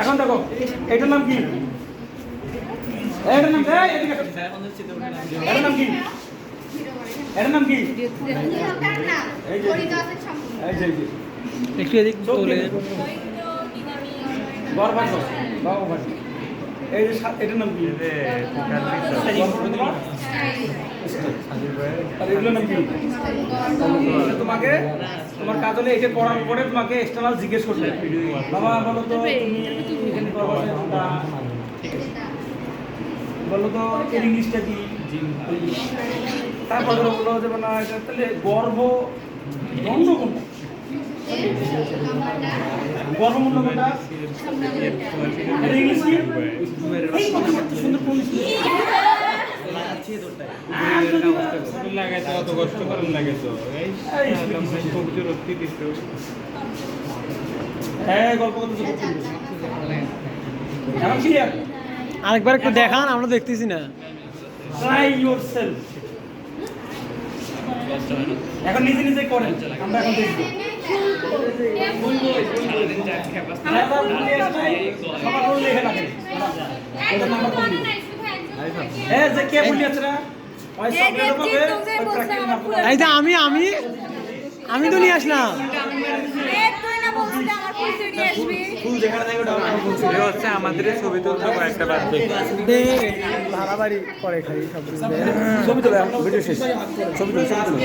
এখন দেখো এটার নাম কি? এটার নাম এই, এদিকে আসো। এটার নাম কি? এটার নাম কি? এই যে এই যে একটু এদিক বলে বাবা এই যে সা- এটার নাম কি? আর এগুলোর নাম কি? তোমাকে তোমার কাজ হলে এটা পড়ার পরে তোমাকে এক্সটার্নাল জিজ্ঞেস করবে বাবা বলো তো তুমি এখানে বলো তো এর ইংলিশটা কি? তারপর ধরো বলো যে না এটা তাহলে গন্ধ কোনটা? অত কষ্ট করেন হ্যাঁ গল্প আরেকবার একটু দেখান আমরা দেখতেছি না। ট্রাই ইউর সেলফ এখন নিজে নিজে করেন আমরা এখন দেখব। আমি আমি আমি তো নিয়ে আসলাম। হচ্ছে আমাদের ছবি তুলতে কয়েকটা বাদ ভাড়া বাড়ি করে খাই সব। ছবি তোলা ভিডিও শেষ ছবি তোলা ছবি তোলা।